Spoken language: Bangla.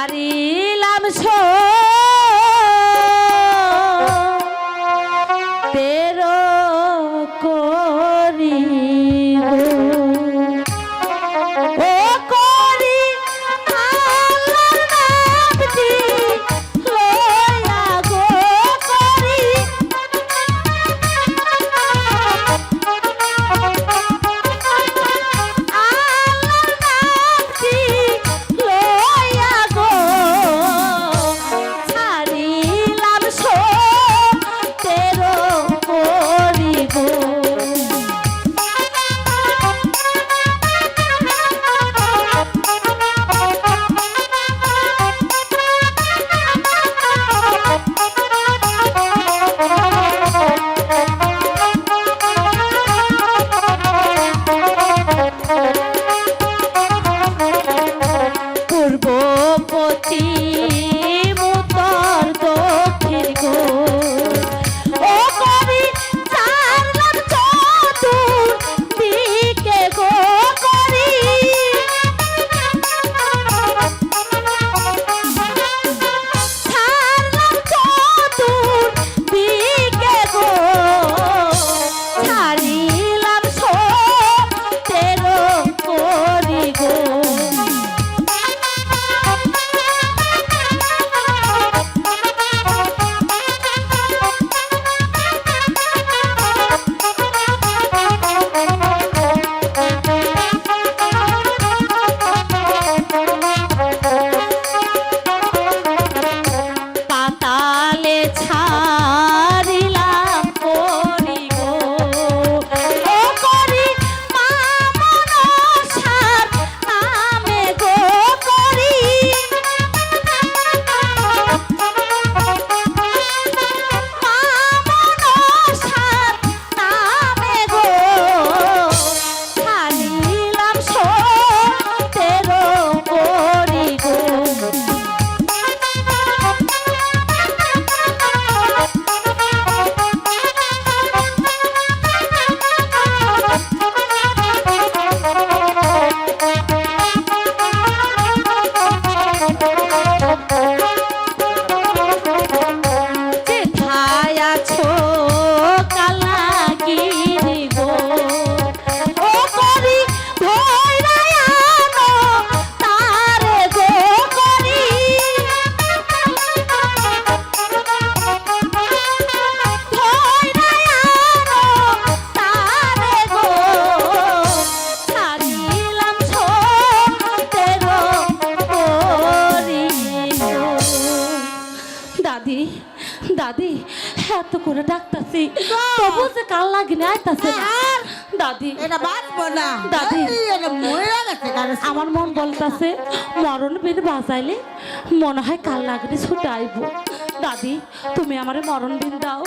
পারি দাদি এত করে ডাকতাছি। তবু যে কাল লাগে না আইতাছে দাদি। এটা বাঁচবো না। দাদি। আমার মন বলতাছে মরণ বেন বাজাইলে মনে হয় কাল লাগলে ছুটে আইব। দাদি তুমি আমার মরণ বিন দাও।